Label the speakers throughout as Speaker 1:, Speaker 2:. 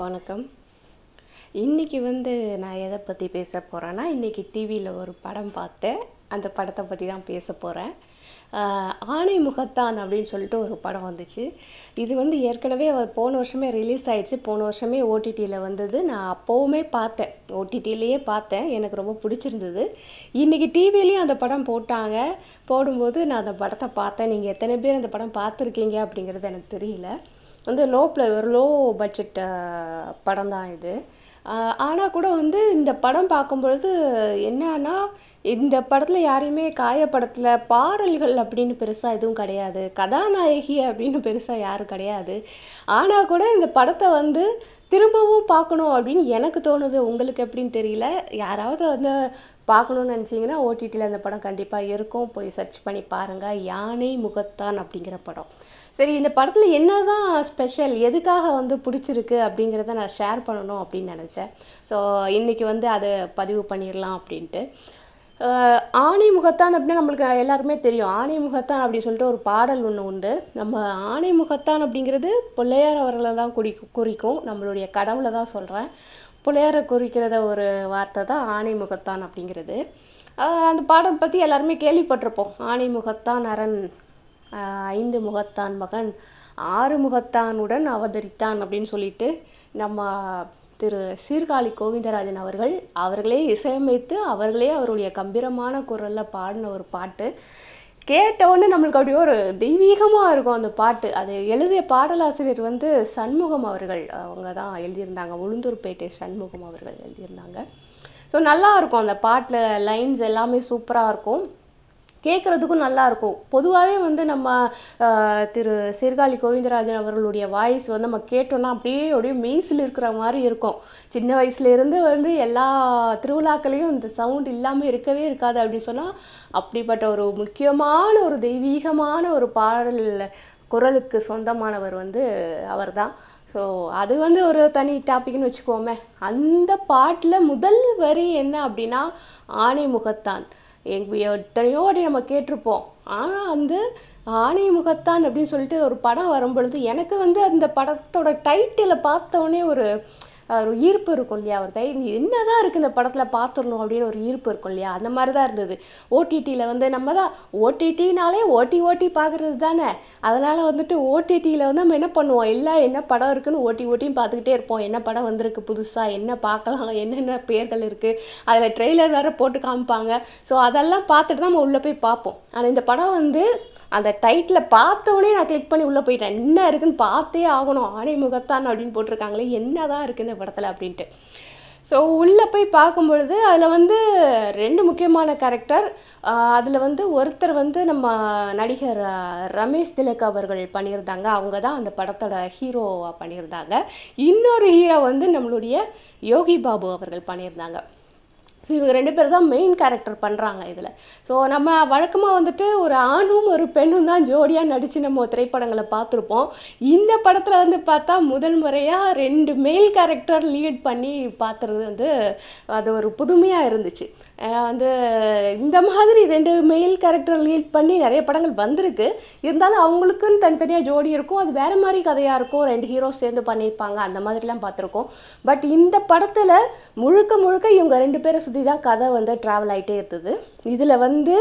Speaker 1: வணக்கம். இன்றைக்கி வந்து நான் எதை பற்றி பேச போகிறேன்னா இன்றைக்கி டிவியில் ஒரு படம் பார்த்தேன். அந்த படத்தை பற்றி தான் பேச போகிறேன் ஆணை முகத்தான் அப்படின்னு சொல்லிட்டு ஒரு படம் வந்துச்சு. இது வந்து ஏற்கனவே போன வருஷமே ரிலீஸ் ஆயிடுச்சு. போன வருஷமே ஓடிடியில் வந்தது. நான் அப்போவுமே பார்த்தேன். ஓடிடியிலேயே பார்த்தேன். எனக்கு ரொம்ப பிடிச்சிருந்தது. இன்றைக்கி டிவிலையும் அந்த படம் போட்டாங்க. போடும்போது நான் அந்த படத்தை பார்த்தேன். நீங்கள் எத்தனை பேர் அந்த படம் பார்த்துருக்கீங்க அப்படிங்கிறது எனக்கு தெரியல. வந்து லோ ப்ளவர் ஒரு லோ பட்ஜெட் படம் தான் இது. ஆனால் கூட வந்து இந்த படம் பார்க்கும்பொழுது என்னன்னா இந்த படத்தில் யாரையுமே காயப்படத்தில். பாடல்கள் அப்படின்னு பெருசாக எதுவும் கிடையாது. கதாநாயகி அப்படின்னு பெருசாக யாரும் கிடையாது. ஆனால் கூட இந்த படத்தை வந்து திரும்பவும் பார்க்கணும் அப்படின்னு எனக்கு தோணுது. உங்களுக்கு எப்படின்னு தெரியல? யாராவது வந்து பார்க்கணும்னு நினச்சிங்கன்னா ஓடிடியில் அந்த படம் கண்டிப்பாக இருக்கும். போய் சர்ச் பண்ணி பாருங்கள் யானை முகத்தான் அப்படிங்கிற படம். சரி இந்த படத்தில் என்ன தான் ஸ்பெஷல் எதுக்காக வந்து பிடிச்சிருக்கு அப்படிங்கிறத நான் ஷேர் பண்ணணும் அப்படின்னு நினச்சேன். ஸோ இன்றைக்கி வந்து அதை பதிவு பண்ணிடலாம் அப்படின்ட்டு. ஆஹ் ஆணை முகத்தான் அப்படின்னா நம்மளுக்கு எல்லாருமே தெரியும். ஆணை முகத்தான் அப்படின்னு சொல்லிட்டு ஒரு பாடல் ஒன்று உண்டு. நம்ம ஆணை முகத்தான் அப்படிங்கிறது பிள்ளையார் அவர்களை தான் குறி குறிக்கும். நம்மளுடைய கடவுளை தான் சொல்கிறேன் பிள்ளையாரை குறிக்கிறத ஒரு வார்த்தை தான் ஆணை முகத்தான் அப்படிங்கிறது. அந்த பாடல் பற்றி எல்லாருமே கேள்விப்பட்டிருப்போம். ஆணை முகத்தான் அரண் ஐந்து முகத்தான் மகன் ஆறு முகத்தானுடன் அவதரித்தான் அப்படின்னு சொல்லிட்டு நம்ம திரு சீர்காழி கோவிந்தராஜன் அவர்கள் அவர்களே இசையமைத்து அவர்களே அவருடைய கம்பீரமான குரலில் பாடின ஒரு பாட்டு. கேட்டவுடனே நம்மளுக்கு அப்படியே ஒரு தெய்வீகமாக இருக்கும் அந்த பாட்டு. அது எழுதிய பாடலாசிரியர் வந்து சண்முகம் அவர்கள். அவங்க தான் எழுதியிருந்தாங்க. உளுந்தூர்பேட்டை சண்முகம் அவர்கள் எழுதியிருந்தாங்க. ஸோ நல்லா இருக்கும் அந்த பாட்டில் லைன்ஸ் எல்லாமே சூப்பராக இருக்கும். கேட்குறதுக்கும் நல்லா இருக்கும் பொதுவாகவே வந்து நம்ம திரு சீர்காழி கோவிந்தராஜன் அவர்களுடைய வாய்ஸ் வந்து நம்ம கேட்டோம்னா அப்படியே அப்படியே மெய்ஸில் இருக்கிற மாதிரி இருக்கும். சின்ன வயசுலேருந்து வந்து எல்லா திருவிழாக்களையும் இந்த சவுண்ட் இல்லாமல் இருக்கவே இருக்காது அப்படின்னு சொன்னால் அப்படிப்பட்ட ஒரு முக்கியமான ஒரு தெய்வீகமான ஒரு பாடல் குரலுக்கு சொந்தமானவர் வந்து அவர்தான். ஸோ அது வந்து ஒரு தனி டாபிக்னு வச்சுக்கோமே. அந்த பாட்டில் முதல் வரி என்ன அப்படின்னா ஆணை முகத்தான் எங்க எத்தனையோ வாட்டி நம்ம கேட்டிருப்போம். ஆனால் வந்து ஆணை முகத்தான் அப்படின்னு சொல்லிட்டு ஒரு படம் வரும் பொழுது எனக்கு வந்து அந்த படத்தோட டைட்டிலை பார்த்தோன்னே ஒரு ஒரு ஈர்ப்பு இருக்கும் இல்லையா ஒரு தை என்னதான் இருக்கு இந்த படத்துல பார்த்துடணும் அப்படின்னு ஒரு ஈர்ப்பு இருக்கும் இல்லையா? அந்த மாதிரி தான் இருந்தது ஓடிடியில் வந்து நம்ம தான் ஓடிடினாலே ஓட்டி ஓட்டி பார்க்கறது தானே. அதனால வந்துட்டு ஓடிடியில் வந்து நம்ம என்ன பண்ணுவோம்? எல்லாம் என்ன படம் இருக்குன்னு ஓட்டி ஓட்டியும் பார்த்துக்கிட்டே இருப்போம். என்ன படம் வந்திருக்கு புதுசா? என்ன பார்க்கலாம்? என்னென்ன பேர்கள் இருக்கு? அதில் ட்ரெய்லர் வேற போட்டு காமிப்பாங்க. ஸோ அதெல்லாம் பார்த்துட்டு தான் நம்ம உள்ளே போய் பார்ப்போம். ஆனால் இந்த படம் வந்து அந்த டைட்டில் பார்த்த நான் கிளிக் பண்ணி உள்ளே போயிட்டேன். என்ன இருக்குன்னு பார்த்தே ஆகணும். ஆணை முகத்தான் அப்படின்னு போட்டிருக்காங்களே என்னதான் இருக்குது இந்த படத்தில் அப்படின்ட்டு. ஸோ உள்ளே போய் பார்க்கும் பொழுது அதில் வந்து ரெண்டு முக்கியமான கேரக்டர் அதில் வந்து ஒருத்தர் வந்து நம்ம நடிகர் ரமேஷ் திலக் அவர்கள் பண்ணியிருந்தாங்க. அவங்க தான் அந்த படத்தோட ஹீரோவாக பண்ணியிருந்தாங்க. இன்னொரு ஹீரோ வந்து நம்மளுடைய யோகி பாபு அவர்கள் பண்ணியிருந்தாங்க. ஸோ இவங்க ரெண்டு பேர் தான் மெயின் கேரக்டர் பண்ணுறாங்க இதில். ஸோ நம்ம வழக்கமாக வந்துட்டு ஒரு ஆணும் ஒரு பெண்ணும் தான் ஜோடியாக நடித்து நம்ம திரைப்படங்களை பார்த்துருப்போம். இந்த படத்தில் வந்து பார்த்தா முதல் முறையாக ரெண்டு மெயில் கேரக்டர் லீட் பண்ணி பார்த்துறது வந்து அது ஒரு புதுமையாக இருந்துச்சு. வந்து இந்த மாதிரி ரெண்டு மெயில் கேரக்டர் லீட் பண்ணி நிறைய படங்கள் வந்திருக்கு. இருந்தாலும் அவங்களுக்குன்னு தனித்தனியாக ஜோடி இருக்கும். அது வேற மாதிரி கதையாக இருக்கும். ரெண்டு ஹீரோ சேர்ந்து பண்ணியிருப்பாங்க. அந்த மாதிரிலாம் பார்த்துருக்கோம். பட் இந்த படத்தில் முழுக்க முழுக்க இவங்க ரெண்டு பேரை சுற்றி தான் கதை வந்து ட்ராவல் ஆகிட்டே இருந்தது. இதில் வந்து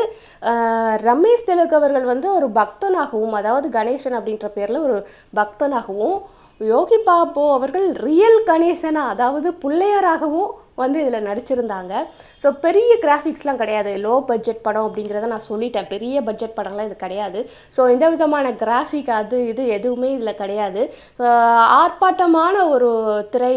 Speaker 1: ரமேஷ் திலக் அவர்கள் வந்து ஒரு பக்தனாகவும் அதாவது கணேசன் அப்படின்ற பேரில் ஒரு பக்தனாகவும் யோகி பாபு அவர்கள் ரியல் கணேசனா அதாவது பிள்ளையாராகவும் வந்து இதில் நடிச்சிருந்தாங்க. ஸோ பெரிய கிராஃபிக்ஸ்லாம் கிடையாது. லோ பட்ஜெட் படம் அப்படிங்கிறத நான் சொல்லிட்டேன். பெரிய பட்ஜெட் படம்லாம் இது கிடையாது. ஸோ எந்த விதமான கிராஃபிக் அது இது எதுவுமே இதில் கிடையாது. ஆர்ப்பாட்டமான ஒரு திரை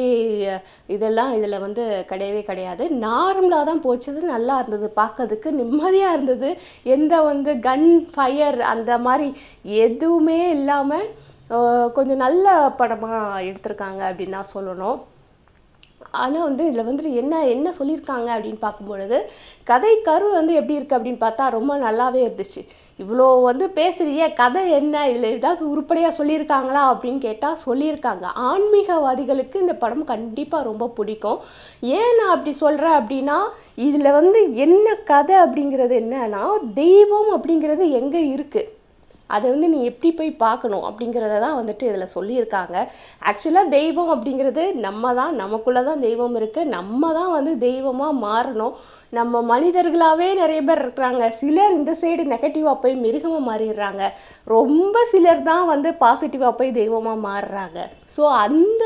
Speaker 1: இதெல்லாம் இதில் வந்து கிடையவே கிடையாது. நார்மலாக தான் போச்சது. நல்லா இருந்தது. பார்க்கறதுக்கு நிம்மதியாக இருந்தது. எந்த வந்து கன் ஃபயர் அந்த மாதிரி எதுவுமே இல்லாமல் கொஞ்சம் நல்ல படமாக எடுத்திருக்காங்க அப்படின்னு தான் சொல்லணும். ஆனால் வந்து இதில் வந்துட்டு என்ன என்ன சொல்லியிருக்காங்க அப்படின்னு பார்க்கும்பொழுது கதை கரு வந்து எப்படி இருக்குது அப்படின்னு பார்த்தா ரொம்ப நல்லாவே இருந்துச்சு. இவ்வளோ வந்து பேசுகிறியே கதை என்ன இதில் ஏதாவது உருப்படியாக சொல்லியிருக்காங்களா அப்படின்னு கேட்டால் சொல்லியிருக்காங்க. ஆன்மீகவாதிகளுக்கு இந்த படம் கண்டிப்பாக ரொம்ப பிடிக்கும். ஏன் நான் அப்படி சொல்கிறேன் அப்படின்னா இதில் வந்து என்ன கதை அப்படிங்கிறது என்னன்னா தெய்வம் அப்படிங்கிறது எங்கே இருக்குது அதை வந்து நீ எப்படி போய் பார்க்கணும் அப்படிங்கிறத தான் வந்துட்டு இதில் சொல்லியிருக்காங்க. ஆக்சுவலாக தெய்வம் அப்படிங்கிறது நம்ம தான் நமக்குள்ளே தான் தெய்வம் இருக்குது நம்ம தான் வந்து தெய்வமாக மாறணும். நம்ம மனிதர்களாகவே நிறைய பேர் இருக்கிறாங்க. சிலர் இந்த சைடு நெகட்டிவாக போய் மிருகமாக மாறிடுறாங்க. ரொம்ப சிலர் தான் வந்து பாசிட்டிவாக போய் தெய்வமாக மாறுறாங்க. ஸோ அந்த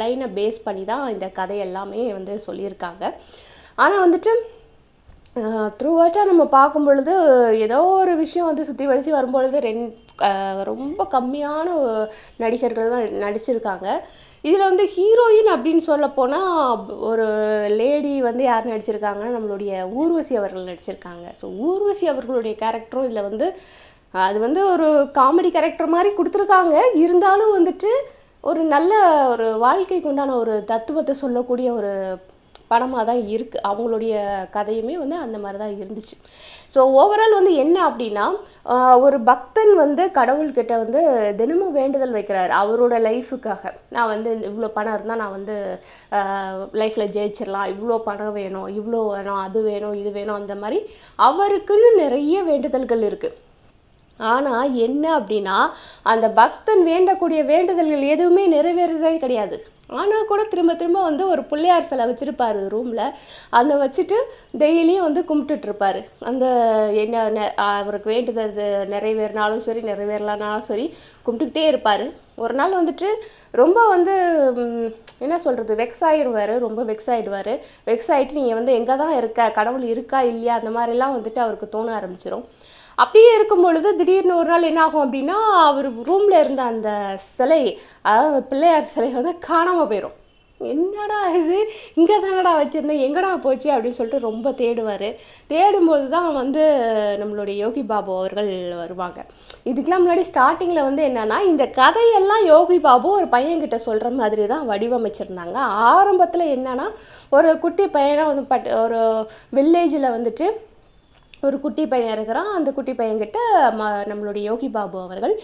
Speaker 1: லைனை பேஸ் பண்ணி தான் இந்த கதை எல்லாமே வந்து சொல்லியிருக்காங்க. ஆனால் வந்துட்டு த்ரூஅவுட்டாக நம்ம பார்க்கும் பொழுது ஏதோ ஒரு விஷயம் வந்து சுற்றி வளைச்சி வரும்பொழுது ரெண் ரொம்ப கம்மியான நடிகர்கள் தான் நடிச்சிருக்காங்க. இதில் வந்து ஹீரோயின் அப்படின்னு சொல்லப்போனால் ஒரு லேடி வந்து யார் நடிச்சிருக்காங்கன்னா நம்மளுடைய ஊர்வசி அவர்கள் நடிச்சிருக்காங்க. ஸோ ஊர்வசி அவர்களுடைய கேரக்டரும் இதில் வந்து அது வந்து ஒரு காமெடி கேரக்டர் மாதிரி கொடுத்துருக்காங்க. இருந்தாலும் வந்துட்டு ஒரு நல்ல ஒரு வாழ்க்கைக்கு உண்டான ஒரு தத்துவத்தை சொல்லக்கூடிய ஒரு படமாக தான் இருக்குது அவங்களுடைய கதையுமே வந்து அந்த மாதிரி தான் இருந்துச்சு. ஸோ ஓவரால் வந்து என்ன அப்படின்னா ஒரு பக்தன் வந்து கடவுள்கிட்ட வந்து தினமும் வேண்டுதல் வைக்கிறார் அவரோட லைஃபுக்காக நான் வந்து இவ்வளோ பணம் இருந்தால் நான் வந்து லைஃப்பில் ஜெயிச்சிடலாம் இவ்வளோ பணம் வேணும் இவ்வளோ வேணும் அது வேணும் இது வேணும் அந்த மாதிரி அவருக்குன்னு நிறைய வேண்டுதல்கள் இருக்குது ஆனால் என்ன அப்படின்னா அந்த பக்தன் வேண்டக்கூடிய வேண்டுதல்கள் எதுவுமே நிறைவேறதே கிடையாது. ஆனால் கூட திரும்ப திரும்ப வந்து ஒரு பிள்ளையார் சிலை வச்சுருப்பார் ரூமில் அதை வச்சுட்டு டெய்லியும் வந்து கும்பிட்டுட்ருப்பார். அந்த என்ன நெ- அவருக்கு வேண்டுதல் நிறைவேறினாலும் சரி நிறைவேறலனாலும் சரி கும்பிட்டுக்கிட்டே இருப்பார். ஒரு நாள் வந்துட்டு ரொம்ப வந்து என்ன சொல்கிறது வெக்ஸ் ஆயிடுவாரு ரொம்ப வெக்ஸ் ஆயிடுவாரு. வெக்ஸ் ஆகிட்டு நீங்கள் வந்து எங்கே தான் இருக்க கடவுள் இருக்கா இல்லையா அந்த மாதிரிலாம் வந்துட்டு அவருக்கு தோண ஆரம்பிச்சிடும் அப்படியே இருக்கும் பொழுது திடீர்னு ஒரு நாள் என்ன ஆகும் அப்படின்னா அவர் ரூமில் இருந்த அந்த சிலை அதாவது பிள்ளையார் சிலை வந்து காணாமல் போயிடும் என்னடா இது? இங்கே தானடா வச்சுருந்தேன் எங்கடா போச்சு அப்படின்னு சொல்லிட்டு ரொம்ப தேடுவார். தேடும்போது தான் வந்து நம்மளுடைய யோகி பாபு அவர்கள் வருவாங்க. இதுக்கெலாம் முன்னாடி ஸ்டார்டிங்கில் வந்து என்னென்னா இந்த கதையெல்லாம் யோகி பாபு ஒரு பையன்கிட்ட சொல்கிற மாதிரி தான் வடிவமைச்சிருந்தாங்க. ஆரம்பத்தில் என்னென்னா ஒரு குட்டி பையனை வந்து பட் ஒரு வில்லேஜில் வந்துட்டு ஒரு குட்டி பையன் இருக்கிறான். அந்த குட்டி பையன்கிட்ட ம நம்மளுடைய யோகி பாபு அவர்கள்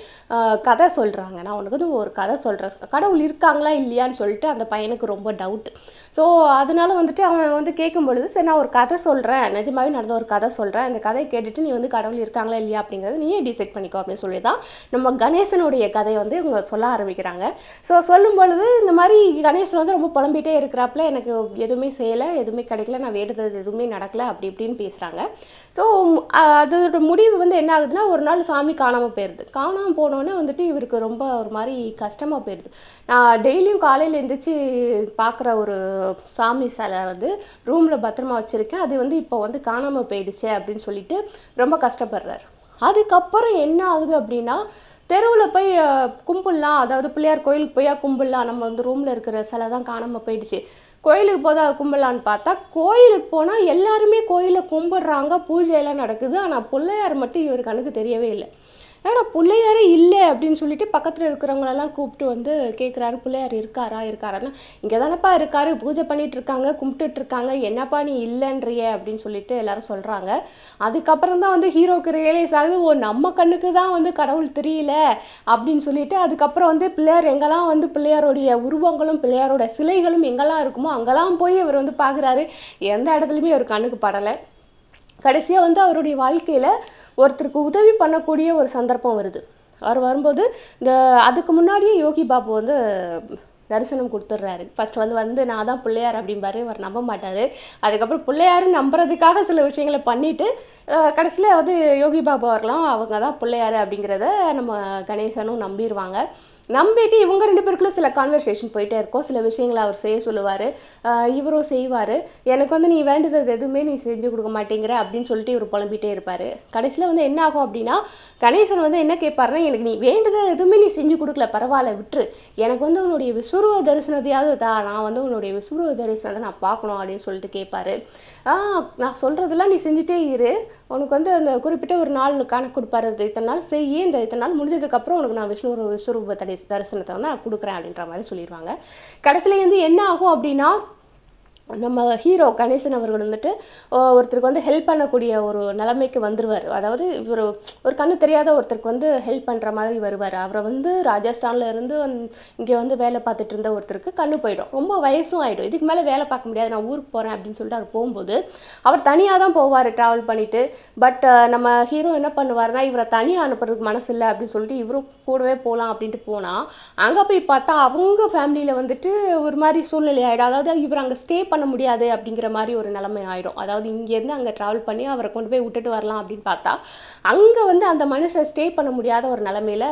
Speaker 1: கதை சொல்கிறாங்க நான் உனக்கு வந்து ஒரு கதை சொல்கிறேன் கடவுள் இருக்காங்களா இல்லையான்னு சொல்லிட்டு அந்த பையனுக்கு ரொம்ப டவுட் ஸோ அதனால வந்துட்டு அவன் வந்து கேட்கும் பொழுது சரி நான் ஒரு கதை சொல்கிறேன் நிஜமாவே நடந்த ஒரு கதை சொல்கிறேன் அந்த கதையை கேட்டுட்டு நீ வந்து கடவுள் இருக்காங்களா இல்லையா அப்படிங்கிறத நீயே டிசைட் பண்ணிக்கோ அப்படின்னு சொல்லி தான் நம்ம கணேசனுடைய கதையை வந்து இவங்க சொல்ல ஆரம்பிக்கிறாங்க. ஸோ சொல்லும் பொழுது இந்த மாதிரி கணேசன் வந்து ரொம்ப புலம்பிகிட்டே இருக்கிறாப்புல எனக்கு எதுவுமே செய்யலை எதுவுமே கிடைக்கல நான் வேடுறது எதுவுமே நடக்கல அப்படி இப்படின்னு பேசுகிறாங்க ஸோ அதோட முடிவு வந்து என்ன ஆகுதுன்னா ஒரு நாள் சாமி காணாமல் போயிடுது காணாமல் போனோன்னே வந்துட்டு இவருக்கு ரொம்ப ஒரு மாதிரி கஷ்டமாக போயிடுது நான் டெய்லியும் காலையில் எழுந்திரிச்சு பார்க்குற ஒரு சாமி சிலை வந்து ரூமில் பத்திரமா வச்சுருக்கேன். அது வந்து இப்போ வந்து காணாமல் போயிடுச்சு அப்படின்னு சொல்லிட்டு ரொம்ப கஷ்டப்படுறாரு. அதுக்கப்புறம் என்ன ஆகுது அப்படின்னா தெருவில் போய் கும்பிட்லாம் கும்பிடலாம். அதாவது பிள்ளையார் கோயிலுக்கு போய் கும்பிடலாம். நம்ம வந்து ரூமில் இருக்கிற சிலை தான் காணாமல் போயிடுச்சு. கோயிலுக்கு போதா கும்பிடலான்னு பார்த்தா கோயிலுக்கு போனால் எல்லாருமே கோயிலை கும்பிடுறாங்க. பூஜையெல்லாம் நடக்குது. ஆனால் பிள்ளையார் மட்டும் இவர் கணக்கு தெரியவே இல்லை. ஏன்னா பிள்ளையாரே இல்லை அப்படின்னு சொல்லிட்டு பக்கத்தில் இருக்கிறவங்களெல்லாம் கூப்பிட்டு வந்து கேட்குறாரு பிள்ளையார் இருக்காரா இருக்காரான்னா இங்கே தானப்பா இருக்காரு பூஜை பண்ணிட்டு இருக்காங்க கும்பிட்டுட்டு இருக்காங்க என்னப்பா நீ இல்லைன்றியே அப்படின்னு சொல்லிட்டு எல்லாரும் சொல்கிறாங்க அதுக்கப்புறம் தான் வந்து ஹீரோக்கு ரியலைஸ் ஆகுது ஓ நம்ம கண்ணுக்கு தான் வந்து கடவுள் தெரியல அப்படின்னு சொல்லிட்டு அதுக்கப்புறம் வந்து பிள்ளையார் எங்கெல்லாம் வந்து பிள்ளையாருடைய உருவங்களும் பிள்ளையாரோட சிலைகளும் எங்கெல்லாம் இருக்குமோ அங்கெல்லாம் போய் இவர் வந்து பார்க்குறாரு எந்த இடத்துலையுமே அவர் கண்ணுக்கு படலை. கடைசியாக வந்து அவருடைய வாழ்க்கையில் ஒருத்தருக்கு உதவி பண்ணக்கூடிய ஒரு சந்தர்ப்பம் வருது. அவர் வரும்போது இந்த அதுக்கு முன்னாடியே யோகி பாபு வந்து தரிசனம் கொடுத்துட்றாரு. ஃபர்ஸ்ட் வந்து வந்து நான் தான் பிள்ளையார் அப்படிம்பாரு. அவர் நம்ப மாட்டார். அதுக்கப்புறம் பிள்ளையாரு நம்புறதுக்காக சில விஷயங்களை பண்ணிவிட்டு கடைசியில் வந்து யோகி பாபு அவர்களும் அவங்க தான் பிள்ளையார் அப்படிங்கிறத நம்ம கணேசனும் நம்பிடுவாங்க நம்பிட்டு இவங்க ரெண்டு பேருக்குள்ள சில கான்வர்சேஷன் போயிட்டே இருக்கும். சில விஷயங்களை அவர் செய்ய சொல்லுவார். இவரும் செய்வார். எனக்கு வந்து நீ வேண்டுதது எதுவுமே நீ செஞ்சு கொடுக்க மாட்டேங்கிற அப்படின்னு சொல்லிட்டு இவர் புலம்பிட்டே இருப்பார். கடைசியில் வந்து என்ன ஆகும் அப்படின்னா கணேசன் வந்து என்ன கேட்பாருன்னா எனக்கு நீ வேண்டுதல் எதுவுமே நீ செஞ்சு கொடுக்கல பரவாயில்ல விட்டுரு. எனக்கு வந்து உன்னுடைய விஸ்வரூப தரிசனத்தையாவது தா நான் வந்து உன்னுடைய விஸ்வரூப தரிசனத்தை நான் பார்க்கணும் அப்படின்னு சொல்லிட்டு கேட்பாரு. நான் சொல்கிறதெல்லாம் நீ செஞ்சுட்டே இரு. உனக்கு வந்து அந்த குறிப்பிட்ட ஒரு நாள் கணக்கு கொடுப்பாரு. இத்தனை நாள் செய்ய இந்த இத்தனை நாள் முடிஞ்சதுக்கப்புறம் உனக்கு நான் விஷ்ணு விஸ்வரூப தரி தரிசனத்தை வந்து நான் கொடுக்குறேன் அப்படின்ற மாதிரி சொல்லிடுவாங்க கடைசியில் வந்து என்ன ஆகும் அப்படின்னா நம்ம ஹீரோ கணேசன் அவர்கள் வந்துட்டு ஒருத்தருக்கு வந்து ஹெல்ப் பண்ணக்கூடிய ஒரு நிலைமைக்கு வந்துருவார். அதாவது இவர் ஒரு கண்ணு தெரியாத ஒருத்தருக்கு வந்து ஹெல்ப் பண்ணுற மாதிரி வருவார். அவரை வந்து ராஜஸ்தானில் இருந்து இங்கே வந்து வேலை பார்த்துட்டு இருந்த ஒருத்தருக்கு கண்ணு போயிடும். ரொம்ப வயசும் ஆகிடும் இதுக்கு மேலே வேலை பார்க்க முடியாது. நான் ஊருக்கு போகிறேன் அப்படின்னு சொல்லிட்டு அவர் போகும்போது அவர் தனியாக தான் போவார் ட்ராவல் பண்ணிவிட்டு பட் நம்ம ஹீரோ என்ன பண்ணுவார்னா இவரை தனியாக அனுப்புறதுக்கு மனசு இல்லை அப்படின்னு சொல்லிட்டு இவரும் கூடவே போகலாம் அப்படின்ட்டு போனால் அங்கே போய் பார்த்தா அவங்க ஃபேமிலியில் வந்துட்டு ஒரு மாதிரி சூழ்நிலை ஆகிடும் அதாவது இவர் அங்கே ஸ்டே பண்ண முடியாது அப்படிங்கிற மாதிரி ஒரு நிலைமை ஆயிடும். அதாவது இங்கேருந்து அங்கே ட்ராவல் பண்ணி அவரை கொண்டு போய் விட்டுட்டு வரலாம் அப்படின்னு பார்த்தா அங்கே வந்து அந்த மனுஷன் ஸ்டே பண்ண முடியாத ஒரு நிலமையில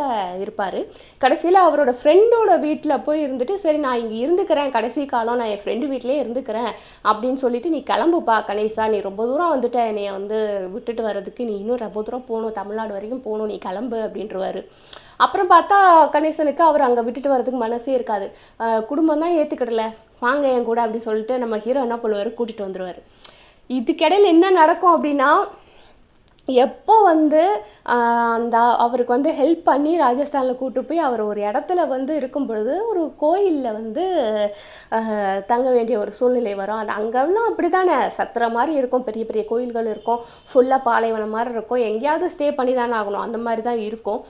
Speaker 1: இருப்பார். கடைசியில் அவரோட ஃப்ரெண்டோட வீட்டில் போய் இருந்துட்டு சரி நான் இங்கே இருந்துக்கிறேன். கடைசி காலம் நான் என் ஃப்ரெண்டு வீட்டிலே இருந்துக்கிறேன். அப்படின்னு சொல்லிட்டு நீ கிளம்புப்பா கணேசா. நீ ரொம்ப தூரம் வந்துட்ட. என்னைய வந்து விட்டுட்டு வர்றதுக்கு நீ இன்னும் ரொம்ப தூரம் போகணும். தமிழ்நாடு வரைக்கும் போகணும். நீ கிளம்பு அப்படின்றவாரு. அப்புறம் பார்த்தா கணேசனுக்கு அவர் அங்கே விட்டுட்டு வர்றதுக்கு மனசே இருக்காது. குடும்பம் தான் ஏற்றுக்கிடல வாங்க என் கூட அப்படின்னு சொல்லிட்டு நம்ம ஹீரோ என்ன பண்ணுவார்? கூட்டிகிட்டு வந்துடுவார் இதுக்கிடையில் என்ன நடக்கும் அப்படின்னா எப்போ வந்து அந்த அவருக்கு வந்து ஹெல்ப் பண்ணி ராஜஸ்தானில் கூட்டு போய் அவர் ஒரு இடத்துல வந்து இருக்கும் பொழுது ஒரு கோயிலில் வந்து தங்க வேண்டிய ஒரு சூழ்நிலை வரும். அது அங்கெல்லாம் அப்படி தானே சத்திர மாதிரி இருக்கும். பெரிய பெரிய கோயில்கள் இருக்கும். ஃபுல்லாக பாலைவனம் மாதிரி இருக்கும். எங்கேயாவது ஸ்டே பண்ணி தானே ஆகணும். அந்த மாதிரி தான் இருக்கும்.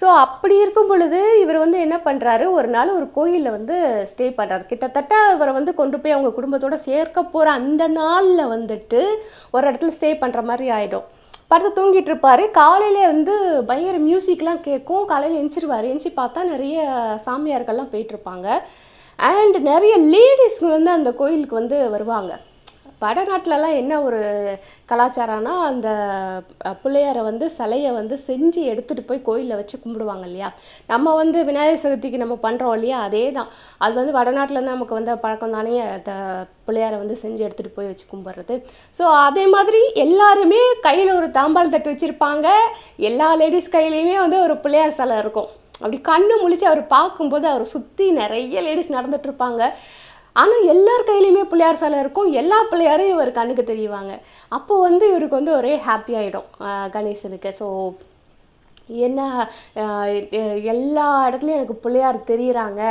Speaker 1: ஸோ அப்படி இருக்கும் பொழுது இவர் வந்து என்ன பண்ணுறாரு ஒரு நாள் ஒரு கோயிலில் வந்து ஸ்டே பண்ணுறாரு கிட்டத்தட்ட இவரை வந்து கொண்டு போய் அவங்க குடும்பத்தோடு சேர்க்க போகிற அந்த நாளில் வந்துட்டு ஒரு இடத்துல ஸ்டே பண்ணுற மாதிரி ஆகிடும் படுத்து தூங்கிட்டு இருப்பார். காலையிலே வந்து பயங்கர மியூசிக்லாம் கேட்கும். காலையில் எந்திரிச்சிருவாரு. எந்திரிச்சு பார்த்தா நிறைய சாமியார்கள்லாம் போயிட்டு இருப்பாங்க. அண்ட் நிறைய லேடிஸ்க்கு வந்து அந்த கோயிலுக்கு வந்து வருவாங்க. வடநாட்டிலலாம் என்ன ஒரு கலாச்சாரம்னா அந்த பிள்ளையாரை வந்து சிலையை வந்து செஞ்சு எடுத்துகிட்டு போய் கோயிலில் வச்சு கும்பிடுவாங்க இல்லையா? நம்ம வந்து விநாயகர் சதுர்த்திக்கு நம்ம பண்ணுறோம் இல்லையா? அதே தான் அது வந்து வடநாட்டிலேருந்து நமக்கு வந்த பழக்கம் தானே அந்த பிள்ளையாரை வந்து செஞ்சு எடுத்துகிட்டு போய் வச்சு கும்பிட்றது. ஸோ அதே மாதிரி எல்லாருமே கையில் ஒரு தாம்பாள் தட்டு வச்சுருப்பாங்க. எல்லா லேடிஸ் கையிலையுமே வந்து ஒரு பிள்ளையார் சிலை இருக்கும். அப்படி கண்ணு முழிச்சு அவர் பார்க்கும்போது அவரை சுற்றி நிறைய லேடிஸ் நடந்துட்டு இருப்பாங்க. ஆனால் எல்லார் கையிலையுமே பிள்ளையார் சிலை இருக்கும். எல்லா பிள்ளையாரும் இவர் கண்ணுக்கு தெரிவாங்க அப்போ வந்து இவருக்கு வந்து ஒரே ஹாப்பி ஆகிடும் கணேசனுக்கு. ஸோ என்ன எல்லா இடத்துலையும் எனக்கு பிள்ளையார் தெரிகிறாங்க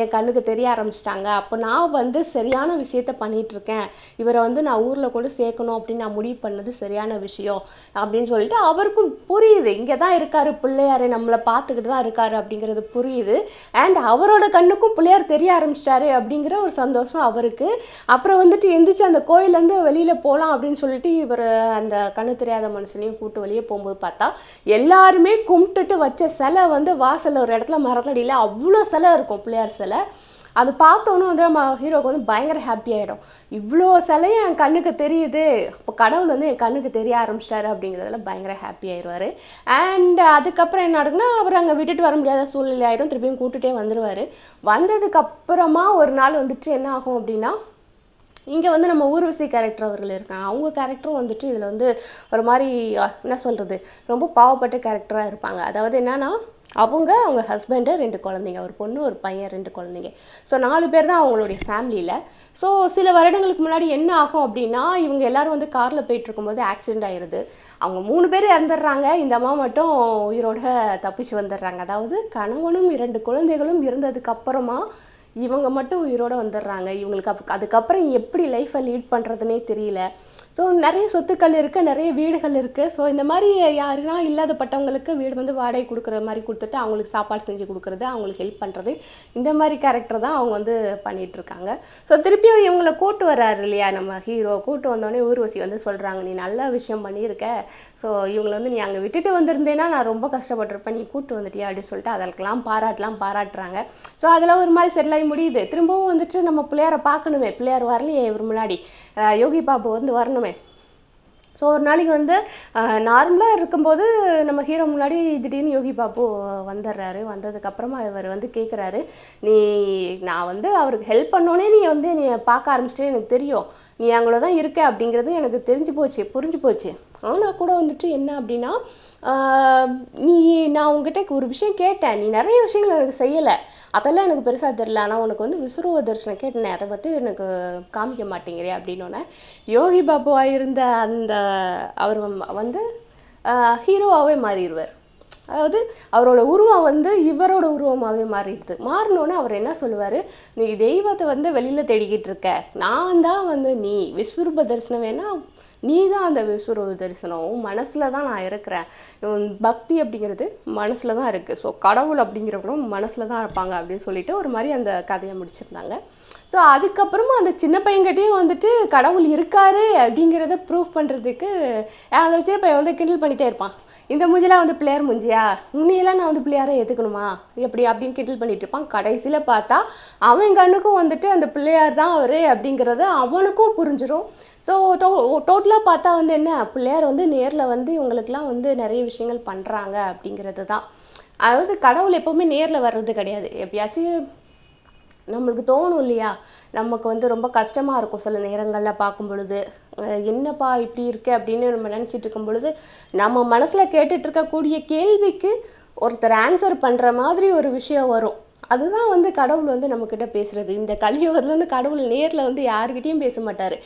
Speaker 1: என் கண்ணுக்கு தெரிய ஆரம்பிச்சிட்டாங்க. அப்போ நான் வந்து சரியான விஷயத்த பண்ணிகிட்ருக்கேன் இருக்கேன் இவரை வந்து நான் ஊரில் கொண்டு சேர்க்கணும் அப்படின்னு நான் முடிவு பண்ணது சரியான விஷயம் அப்படின்னு சொல்லிட்டு அவருக்கும் புரியுது. இங்கே தான் இருக்காரு பிள்ளையார் நம்மளை பார்த்துக்கிட்டு தான் இருக்காரு அப்படிங்கிறது புரியுது. அண்ட் அவரோட கண்ணுக்கும் பிள்ளையார் தெரிய ஆரம்பிச்சிட்டாரு அப்படிங்கிற ஒரு சந்தோஷம் அவருக்கு. அப்புறம் வந்துட்டு எந்திரிச்சு அந்த கோயிலேருந்து வெளியில் போகலாம் அப்படின்னு சொல்லிட்டு இவர் அந்த கண்ணு தெரியாத மனுஷனையும் கூட்டு வெளியே போகும்போது பார்த்தா எல்லாருமே கும்பிட்டுட்டு வச்ச சிலை வந்து வாசலில் ஒரு இடத்துல மரத்தடியில் அவ்வளோ சிலை இருக்கும் பிள்ளையார் சிலை. அது பார்த்தோன்னே வந்து நம்ம ஹீரோக்கு வந்து பயங்கர ஹாப்பி ஆகிடும் இவ்வளோ சிலையும் என் கண்ணுக்கு தெரியுது. இப்போ கடவுள் வந்து என் கண்ணுக்கு தெரிய ஆரம்பிச்சிட்டாரு அப்படிங்கிறதுல பயங்கர ஹாப்பி ஆயிடுவார். அண்ட் அதுக்கப்புறம் என்ன நடக்குன்னா அவர் அங்கே விட்டுட்டு வர முடியாத சூழ்நிலை ஆகிடும் திருப்பியும் கூட்டுகிட்டே வந்துடுவார் வந்ததுக்கப்புறமா ஒரு நாள் வந்துட்டு என்ன ஆகும் அப்படின்னா இங்கே வந்து நம்ம ஊர்வசி கேரக்டர் அவர்கள் இருக்காங்க. அவங்க கேரக்டரும் வந்துட்டு இதில் வந்து ஒரு மாதிரி என்ன சொல்கிறது ரொம்ப பாவப்பட்ட கேரக்டராக இருப்பாங்க. அதாவது என்னென்னா அவங்க அவங்க ஹஸ்பண்டு ரெண்டு குழந்தைங்க ஒரு பொண்ணு ஒரு பையன் ரெண்டு குழந்தைங்க. ஸோ நாலு பேர் தான் அவங்களுடைய ஃபேமிலியில் ஸோ சில வருடங்களுக்கு முன்னாடி என்ன ஆகும் அப்படின்னா இவங்க எல்லாரும் வந்து காரில் போயிட்டு இருக்கும்போது ஆக்சிடென்ட் ஆயிடுது அவங்க மூணு பேர் இறந்துடுறாங்க. இந்த அம்மா மட்டும் உயிரோட தப்பிச்சு வந்துடுறாங்க. அதாவது கணவனும் இரண்டு குழந்தைகளும் இருந்ததுக்கப்புறமா இவங்க மட்டும் உயிரோடு வந்துடுறாங்க. இவங்களுக்கு அப் அதுக்கப்புறம் எப்படி லைஃப்பை லீட் பண்ணுறதுனே தெரியல. ஸோ நிறைய சொத்துக்கள் இருக்குது நிறைய வீடுகள் இருக்குது ஸோ இந்த மாதிரி யாருன்னா இல்லாதப்பட்டவங்களுக்கு வீடு வந்து வாடகை கொடுக்குற மாதிரி கொடுத்துட்டு அவங்களுக்கு சாப்பாடு செஞ்சு கொடுக்குறது அவங்களுக்கு ஹெல்ப் பண்ணுறது இந்த மாதிரி கேரக்டர் தான் அவங்க வந்து பண்ணிகிட்ருக்காங்க ஸோ திருப்பியும் இவங்களை கூட்டு வர்றாரு இல்லையா நம்ம ஹீரோ கூட்டு வந்தோடனே ஊர்வசி வந்து சொல்கிறாங்க நீ நல்ல விஷயம் பண்ணியிருக்க. ஸோ இவங்களை வந்து நீ அங்கே விட்டுட்டு வந்திருந்தேன்னா நான் ரொம்ப கஷ்டப்பட்டிருப்பேன். நீ கூப்பிட்டு வந்துட்டியா அப்படின்னு சொல்லிட்டு அதற்கெல்லாம் பாராட்டலாம் பாராட்டுறாங்க. ஸோ அதில் ஒரு மாதிரி செட்டில் ஆகி முடியுது. திரும்பவும் வந்துட்டு நம்ம பிள்ளையாரை பார்க்கணுமே. பிள்ளையார் வரலையே இவர் முன்னாடி. யோகி பாபு வந்து வரணுமே. ஸோ ஒரு நாளைக்கு வந்து நார்மலாக இருக்கும்போது நம்ம ஹீரோ முன்னாடி திடீர்னு யோகி பாபு வந்துடுறாரு வந்ததுக்கப்புறமா இவர் வந்து கேட்குறாரு நீ நான் வந்து அவருக்கு ஹெல்ப் பண்ணோன்னே நீ வந்து நீ பார்க்க ஆரம்பிச்சிட்டே எனக்கு தெரியும். நீ அவங்கள தான் இருக்க அப்படிங்கிறது எனக்கு தெரிஞ்சு போச்சு புரிஞ்சு போச்சு. ஆனால் கூட வந்துட்டு என்ன அப்படின்னா நீ நான் உங்ககிட்ட ஒரு விஷயம் கேட்டேன். நீ நிறைய விஷயங்கள் எனக்கு செய்யலை. அதெல்லாம் எனக்கு பெருசாக தெரில ஆனால் உனக்கு வந்து விஸ்வரூப தரிசனம் கேட்டேனே அதை பற்றி எனக்கு காமிக்க மாட்டேங்கிறே அப்படின்னோடனே யோகி பாபுவாக இருந்த அந்த அவர் வந்து ஹீரோவாகவே மாறிடுவார். அதாவது அவரோட உருவம் வந்து இவரோட உருவமாகவே மாறிடுது. மாறினோன்னே அவர் என்ன சொல்லுவார்? நீ தெய்வத்தை வந்து வெளியில் தேடிக்கிட்டு இருக்க. நான் தான் வந்து நீ. விஸ்வரூப தரிசனம் வேணா நீ தான் அந்த விஸ்வரூப தரிசனம். உன் மனசில் தான் நான் இருக்கிறேன். பக்தி அப்படிங்கிறது மனசில் தான் இருக்குது ஸோ கடவுள் அப்படிங்கிறவங்களும் மனசில் தான் இருப்பாங்க அப்படின்னு சொல்லிட்டு ஒரு மாதிரி அந்த கதையை முடிச்சிருந்தாங்க. ஸோ அதுக்கப்புறமா அந்த சின்ன பையன்கிட்டயும் வந்துட்டு கடவுள் இருக்காரு அப்படிங்கிறத ப்ரூவ் பண்ணுறதுக்கு அந்த சின்ன பையன் வந்து கிண்டல் பண்ணிட்டே இருப்பான். இந்த மூஞ்சிலாம் வந்து பிள்ளையார் மூஞ்சியா? உன்னையெல்லாம் நான் வந்து பிள்ளையாரை ஏற்றுக்கணுமா எப்படி அப்படின்னு கிட்டில் பண்ணிட்டு இருப்பான். கடைசியில் பார்த்தா அவன் கண்ணுக்கும் வந்துட்டு அந்த பிள்ளையார் தான் அவரு அப்படிங்கிறது அவனுக்கும் புரிஞ்சிடும் ஸோ டோ டோட்டலாக பார்த்தா வந்து என்ன? பிள்ளையார் வந்து நேரில் வந்து இவங்களுக்குலாம் வந்து நிறைய விஷயங்கள் பண்ணுறாங்க அப்படிங்கிறது தான். அதாவது கடவுள் எப்போவுமே நேரில் வர்றது கிடையாது. எப்பயாச்சும் நம்மளுக்கு தோணும் இல்லையா? நமக்கு வந்து ரொம்ப கஷ்டமாக இருக்கும் சில நேரங்களில் பார்க்கும் பொழுது. என்னப்பா இப்படி இருக்கு அப்படின்னு நம்ம நினச்சிட்டு இருக்கும் பொழுது நம்ம மனசில் கேட்டுட்டு இருக்கக்கூடிய கேள்விக்கு ஒருத்தர் ஆன்சர் பண்ணுற மாதிரி ஒரு விஷயம் வரும். அதுதான் வந்து கடவுள் வந்து நம்மக்கிட்ட பேசுறது. இந்த கலியுகத்தில் வந்து கடவுள் நேரில் வந்து யாருக்கிட்டையும் பேச மாட்டார்.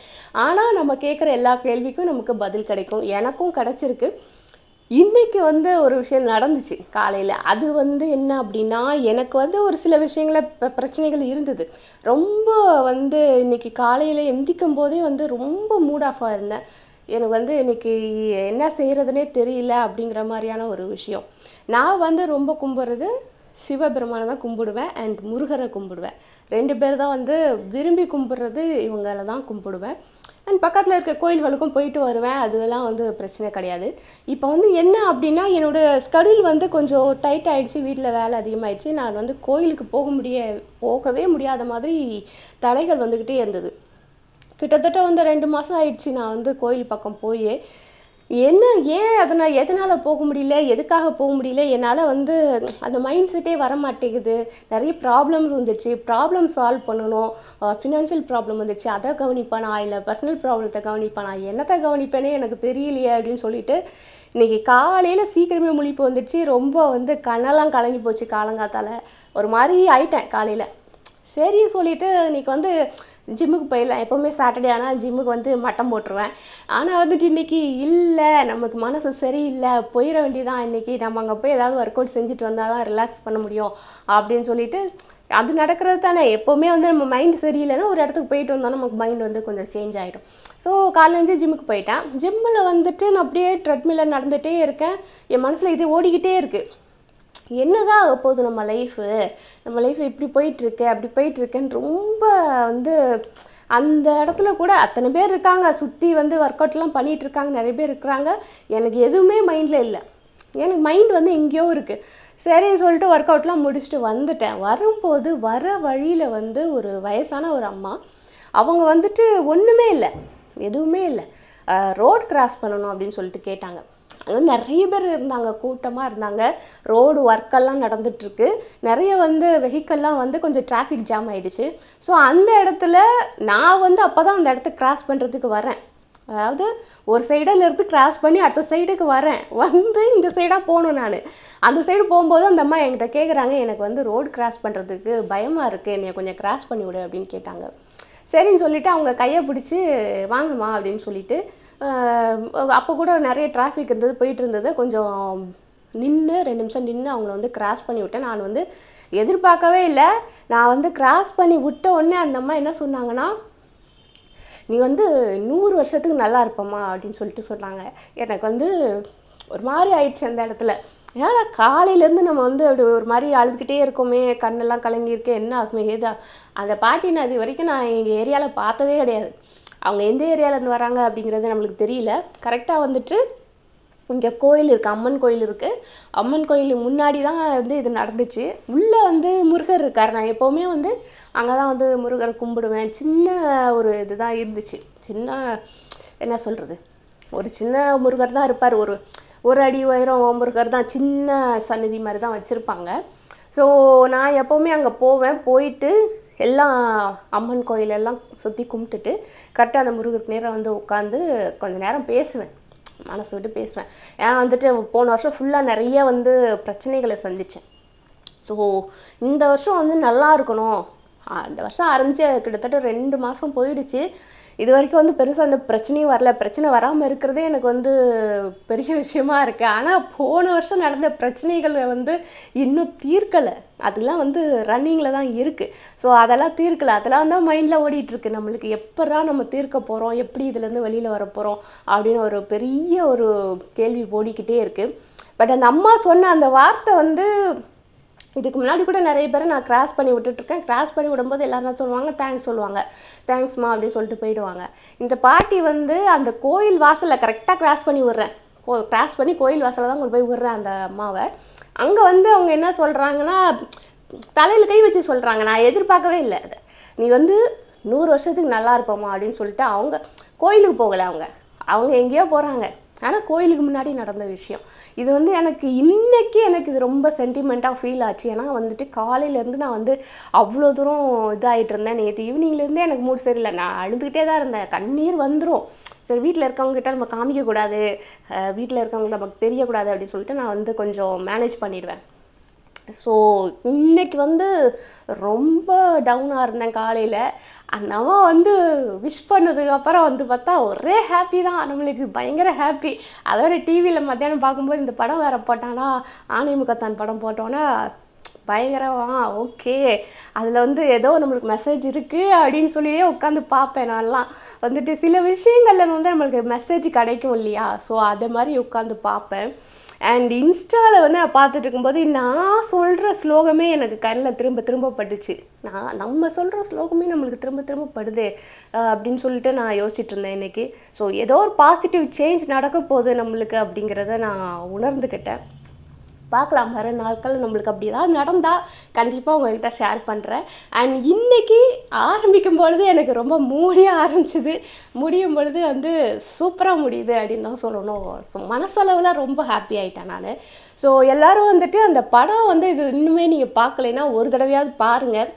Speaker 1: ஆனால் நம்ம கேட்குற எல்லா கேள்விக்கும் நமக்கு பதில் கிடைக்கும். எனக்கும் கிடச்சிருக்கு. இன்றைக்கி வந்து ஒரு விஷயம் நடந்துச்சு காலையில். அது வந்து என்ன அப்படின்னா எனக்கு வந்து ஒரு சில விஷயங்கள பிரச்சனைகள் இருந்தது. ரொம்ப வந்து இன்னைக்கு காலையில் எந்திக்கும் போதே வந்து ரொம்ப மூட் ஆஃபாக இருந்தேன். எனக்கு வந்து இன்றைக்கி என்ன செய்கிறதுனே தெரியல அப்படிங்கிற மாதிரியான ஒரு விஷயம். நான் வந்து ரொம்ப கும்பிட்றது சிவபெருமானை தான் கும்பிடுவேன் அண்ட் முருகரை கும்பிடுவேன். ரெண்டு பேர் தான் வந்து விரும்பி கும்பிட்றது இவங்கள தான் கும்பிடுவேன். அண்ட் பக்கத்தில் இருக்க கோயில்களுக்கும் போயிட்டு வருவேன். அதெல்லாம் வந்து பிரச்சனை கிடையாது. இப்போ வந்து என்ன அப்படின்னா என்னோடய ஸ்கடியூல் வந்து கொஞ்சம் டைட் ஆகிடுச்சு வீட்டில் வேலை அதிகமாகிடுச்சு நான் வந்து கோயிலுக்கு போக முடிய போகவே முடியாத மாதிரி தடைகள் வந்துக்கிட்டே இருந்தது. கிட்டத்தட்ட வந்து ரெண்டு மாதம் ஆயிடுச்சு நான் வந்து கோயில் பக்கம் போய். என்ன ஏன் அதனால் எதனால் போக முடியல? எதுக்காக போக முடியல? என்னால் வந்து அந்த மைண்ட் செட்டே வர மாட்டேங்குது. நிறைய ப்ராப்ளம்ஸ் வந்துச்சு. ப்ராப்ளம் சால்வ் பண்ணணும். ஃபினான்ஷியல் ப்ராப்ளம் வந்துச்சு. அதை கவனிப்பானா? இல்லை பர்சனல் ப்ராப்ளத்தை கவனிப்பானா? என்னத்தை கவனிப்பேனே எனக்கு தெரியலையே அப்படின்னு சொல்லிட்டு இன்னைக்கு காலையில் சீக்கிரமே முழிப்பு வந்துச்சு. ரொம்ப வந்து கண்ணெல்லாம் கலங்கி போச்சு காலங்காத்தால். ஒரு மாதிரி ஆயிட்டேன் காலையில். சரி சொல்லிட்டு இன்னைக்கு வந்து ஜிம்முக்கு போயிடலாம். எப்போவுமே சாட்டர்டே ஆனால் ஜிம்முக்கு வந்து மட்டம் போட்டுருவேன். ஆனால் வந்துட்டு இன்னைக்கு இல்லை நமக்கு மனசு சரியில்லை போயிட வேண்டியதான் இன்றைக்கி நம்ம அங்கே போய் ஏதாவது ஒர்க் அவுட் செஞ்சுட்டு வந்தால் தான் ரிலாக்ஸ் பண்ண முடியும் அப்படின்னு சொல்லிட்டு அது நடக்கிறது தானே. எப்போவுமே வந்து நம்ம மைண்ட் சரியில்லைன்னா ஒரு இடத்துக்கு போயிட்டு வந்தோம்னா நமக்கு மைண்ட் வந்து கொஞ்சம் சேஞ்ச் ஆகிடும் ஸோ காலையில இருந்து ஜிம்முக்கு போயிட்டேன். ஜிம்மில் வந்துட்டு நான் அப்படியே ட்ரெட்மில்ல நடந்துகிட்டே இருக்கேன். என் மனசில் இது ஓடிக்கிட்டே இருக்குது என்னதான் ஆக போகுது நம்ம லைஃபு நம்ம லைஃப் இப்படி போயிட்டுருக்கு அப்படி போயிட்டுருக்குன்னு ரொம்ப வந்து அந்த இடத்துல கூட அத்தனை பேர் இருக்காங்க. சுற்றி வந்து ஒர்க் அவுட்லாம் பண்ணிகிட்ருக்காங்க இருக்காங்க. நிறைய பேர் இருக்கிறாங்க. எனக்கு எதுவுமே மைண்டில் இல்லை. எனக்கு மைண்ட் வந்து எங்கேயோ இருக்குது சரின்னு சொல்லிட்டு ஒர்க் அவுட்லாம் முடிச்சுட்டு வந்துட்டேன். வரும்போது வர வழியில் வந்து ஒரு வயசான ஒரு அம்மா அவங்க வந்துட்டு ஒன்றுமே இல்லை. எதுவுமே இல்லை. ரோட் கிராஸ் பண்ணணும் அப்படின்னு சொல்லிட்டு கேட்டாங்க. அங்க நிறைய பேர் இருந்தாங்க கூட்டமாக இருந்தாங்க. ரோடு ஒர்க்கெல்லாம் நடந்துட்டுருக்கு. நிறைய வந்து வெஹிக்கல்லாம் வந்து கொஞ்சம் டிராஃபிக் ஜாம் ஆகிடுச்சு ஸோ அந்த இடத்துல நான் வந்து அப்போ தான் அந்த இடத்த கிராஸ் பண்ணுறதுக்கு வரேன். அதாவது ஒரு சைடில் இருந்து கிராஸ் பண்ணி அடுத்த சைடுக்கு வரேன். வந்து இந்த சைடாக போகணும் நான். அந்த சைடு போகும்போது அந்த அம்மா என்கிட்ட கேட்குறாங்க எனக்கு வந்து ரோடு கிராஸ் பண்ணுறதுக்கு பயமாக இருக்குது என்னை கொஞ்சம் கிராஸ் பண்ணி விடு அப்படின்னு கேட்டாங்க. சரின்னு சொல்லிட்டு அவங்க கையை பிடிச்சி வாங்கம்மா அப்படின்னு சொல்லிட்டு அப்போ கூட நிறைய டிராஃபிக் இருந்தது போயிட்டு இருந்தது. கொஞ்சம் நின்று ரெண்டு நிமிஷம் நின்று அவங்கள வந்து கிராஸ் பண்ணி விட்டேன். நான் வந்து எதிர்பார்க்கவே இல்லை. நான் வந்து கிராஸ் பண்ணி விட்ட உடனே அந்த அம்மா என்ன சொன்னாங்கன்னா நீ வந்து நூறு வருஷத்துக்கு நல்லா இருப்பம்மா அப்படின்னு சொல்லிட்டு சொன்னாங்க. எனக்கு வந்து ஒரு மாதிரி ஆயிடுச்சு அந்த இடத்துல. ஏன்னா காலையிலேருந்து நம்ம வந்து அப்படி ஒரு மாதிரி அழுதுகிட்டே இருக்கோமே கண்ணெல்லாம் கலங்கியிருக்கே என்ன ஆகுமே ஏதா? அந்த பாட்டி நான் இது வரைக்கும் நான் எங்கள் ஏரியாவில் பார்த்ததே கிடையாது. அவங்க எந்த ஏரியாவிலேருந்து வராங்க அப்படிங்கிறது நம்மளுக்கு தெரியல. கரெக்டாக வந்துட்டு இங்கே கோயில் இருக்குது அம்மன் கோயில் இருக்குது அம்மன் கோயிலுக்கு முன்னாடி தான் வந்து இது நடந்துச்சு. உள்ளே வந்து முருகர் இருக்கார். நான் எப்போவுமே வந்து அங்கே தான் வந்து முருகர் கும்பிடுவேன். சின்ன ஒரு இதுதான் இருந்துச்சு. சின்ன என்ன சொல்கிறது ஒரு சின்ன முருகர் தான் இருப்பார். ஒரு ஒரு அடி உயரம் முருகர் தான் சின்ன சன்னதி மாதிரி தான் வச்சுருப்பாங்க. ஸோ நான் எப்போவுமே அங்கே போவேன். போயிட்டு எல்லாம் அம்மன் கோயிலெல்லாம் சுற்றி கும்பிட்டுட்டு கரெக்டாக அந்த முருகருக்கு நேரம் வந்து உட்காந்து கொஞ்ச நேரம் பேசுவேன். மனசு விட்டு பேசுவேன். ஏன்னா வந்துட்டு போன வருஷம் ஃபுல்லாக நிறைய வந்து பிரச்சனைகளை சந்தித்தேன் ஸோ இந்த வருஷம் வந்து நல்லா இருக்கணும். இந்த வருஷம் ஆரம்பித்து கிட்டத்தட்ட ரெண்டு மாதம் போயிடுச்சு. இது வரைக்கும் வந்து பெருசாக அந்த பிரச்சனையும் வரல. பிரச்சனை வராமல் இருக்கிறதே எனக்கு வந்து பெரிய விஷயமா இருக்குது ஆனால் போன வருஷம் நடந்த பிரச்சனைகளை வந்து இன்னும் தீர்க்கலை. அதெல்லாம் வந்து ரன்னிங்கில் தான் இருக்குது ஸோ அதெல்லாம் தீர்க்கலை. அதெல்லாம் தான் மைண்டில் ஓடிட்டுருக்கு. நம்மளுக்கு எப்படா நம்ம தீர்க்க போகிறோம் எப்படி இதுலேருந்து வெளியில் வர போகிறோம் அப்படின்னு ஒரு பெரிய ஒரு கேள்வி ஓடிக்கிட்டே இருக்குது பட் அந்த அம்மா சொன்ன அந்த வார்த்தை வந்து இதுக்கு முன்னாடி கூட நிறைய பேரை நான் கிராஸ் பண்ணி விட்டுட்ருக்கேன் கிராஸ் பண்ணி விடும்போது எல்லாரும் என்ன சொல்லுவாங்க? தேங்க்ஸ் சொல்லுவாங்க. தேங்க்ஸ்மா அப்படின்னு சொல்லிட்டு போயிடுவாங்க. இந்த பாட்டி வந்து அந்த கோயில் வாசலில் கரெக்டாக கிராஸ் பண்ணி விடுறேன். கோ கிராஸ் பண்ணி கோயில் வாசலில் தான் கொண்டு போய் விடுறேன் அந்த அம்மாவை. அங்கே வந்து அவங்க என்ன சொல்கிறாங்கன்னா தலையில் கை வச்சு சொல்கிறாங்க நான் எதிர்பார்க்கவே இல்லை அதை. நீ வந்து நூறு வருஷத்துக்கு நல்லா இருப்போம்மா அப்படின்னு சொல்லிட்டு அவங்க கோயிலுக்கு போகலை அவங்க. அவங்க எங்கேயோ போகிறாங்க ஆனால் கோயிலுக்கு முன்னாடி நடந்த விஷயம். இது வந்து எனக்கு இன்னைக்கு எனக்கு இது ரொம்ப சென்டிமெண்ட்டாக ஃபீல் ஆச்சு. ஏன்னா வந்துட்டு காலையிலேருந்து நான் வந்து அவ்வளோ தூரம் இதாகிட்டு இருந்தேன். நேற்று ஈவினிங்லேருந்தே எனக்கு மூடு சரியில்லை. நான் அழுதுகிட்டே தான் இருந்தேன். கண்ணீர் வந்துடும் சரி வீட்டில் இருக்கவங்ககிட்ட நம்ம காமிக்கக்கூடாது. வீட்டில் இருக்கவங்க நமக்கு தெரியக்கூடாது அப்படின்னு சொல்லிட்டு நான் வந்து கொஞ்சம் மேனேஜ் பண்ணிடுவேன். ஸோ இன்னைக்கு வந்து ரொம்ப டவுனாக இருந்தேன் காலையில். அந்த அம்மா வந்து விஷ் பண்ணதுக்கப்புறம் வந்து பார்த்தா ஒரே ஹாப்பி தான். நம்மளுக்கு பயங்கர ஹாப்பி அதோட டிவியில் மத்தியானம் பார்க்கும்போது இந்த படம் வேற போட்டானா? ஆணைமுகத்தான் படம் போட்டோன்னா பயங்கரமா ஓகே அதில் வந்து ஏதோ நம்மளுக்கு மெசேஜ் இருக்குது அப்படின்னு சொல்லியே உட்காந்து பார்ப்பேன் நான்லாம். வந்துட்டு சில விஷயங்கள்ல வந்து நம்மளுக்கு மெசேஜ் கிடைக்கும் இல்லையா? ஸோ அதை மாதிரி உட்காந்து பார்ப்பேன். அண்ட் இன்ஸ்டாவில் வந்து நான் பார்த்துட்டு இருக்கும்போது நான் சொல்கிற ஸ்லோகமே எனக்கு கண்ணில் திரும்ப திரும்ப பட்டுச்சு. நான் நம்ம சொல்கிற ஸ்லோகமே நம்மளுக்கு திரும்ப திரும்ப படுது அப்படின்னு சொல்லிட்டு நான் யோசிச்சுட்டு இருந்தேன் இன்றைக்கி ஸோ ஏதோ ஒரு பாசிட்டிவ் சேஞ்ச் நடக்க போகுது நம்மளுக்கு அப்படிங்கிறத நான் உணர்ந்துக்கிட்டேன். பார்க்கலாம். வர நாட்கள் நம்மளுக்கு அப்படி ஏதாவது நடந்தால் கண்டிப்பாக உங்கள்கிட்ட ஷேர் பண்ணுறேன் அண்ட் இன்றைக்கி ஆரம்பிக்கும் பொழுது எனக்கு ரொம்ப மூடியாக ஆரம்பிச்சிது. முடியும் பொழுது வந்து சூப்பராக முடியுது அப்படின்னு தான் சொல்லணும். ஸோ மனசளவில் ரொம்ப ஹாப்பி ஆகிட்டேன் நான். ஸோ எல்லோரும் வந்துட்டு அந்த படம் வந்து இது இன்னுமே நீங்கள் பார்க்கலைன்னா ஒரு தடவையாவது பாருங்கள்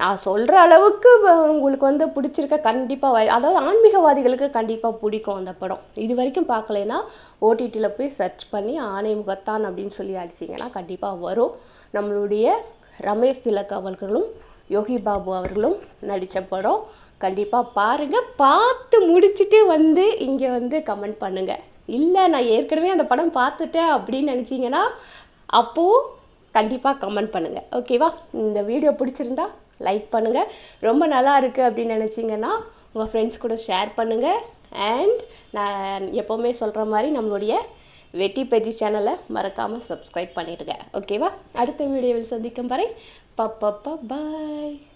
Speaker 1: நான் சொல்கிற அளவுக்கு உங்களுக்கு வந்து பிடிச்சிருக்க கண்டிப்பாக அதாவது ஆன்மீகவாதிகளுக்கு கண்டிப்பாக பிடிக்கும் அந்த படம். இது வரைக்கும் பார்க்கலைன்னா ஓடிடியில் போய் சர்ச் பண்ணி ஆணை முகத்தான் அப்படின்னு சொல்லி அடிச்சிங்கன்னா கண்டிப்பாக வரும். நம்மளுடைய ரமேஷ் திலக் அவர்களும் யோகி பாபு அவர்களும் நடித்த படம். கண்டிப்பாக பாருங்கள் பார்த்து முடிச்சுட்டு வந்து இங்கே வந்து கமெண்ட் பண்ணுங்கள் இல்லை நான் ஏற்கனவே அந்த படம் பார்த்துட்டேன் அப்படின்னு நினச்சிங்கன்னா அப்போது கண்டிப்பாக கமெண்ட் பண்ணுங்கள் ஓகேவா இந்த வீடியோ பிடிச்சிருந்தா லைக் பண்ணுங்கள் ரொம்ப நல்லா இருக்குது அப்படின்னு நினச்சிங்கன்னா உங்கள் ஃப்ரெண்ட்ஸ் கூட ஷேர் பண்ணுங்கள் அண்ட் நான் எப்போவுமே சொல்கிற மாதிரி நம்மளுடைய வெட்டி பெட்டி சேனலை மறக்காமல் சப்ஸ்கிரைப் பண்ணிவிடுங்க ஓகேவா அடுத்த வீடியோவில் சந்திக்கும் வரை பப்பா பாய்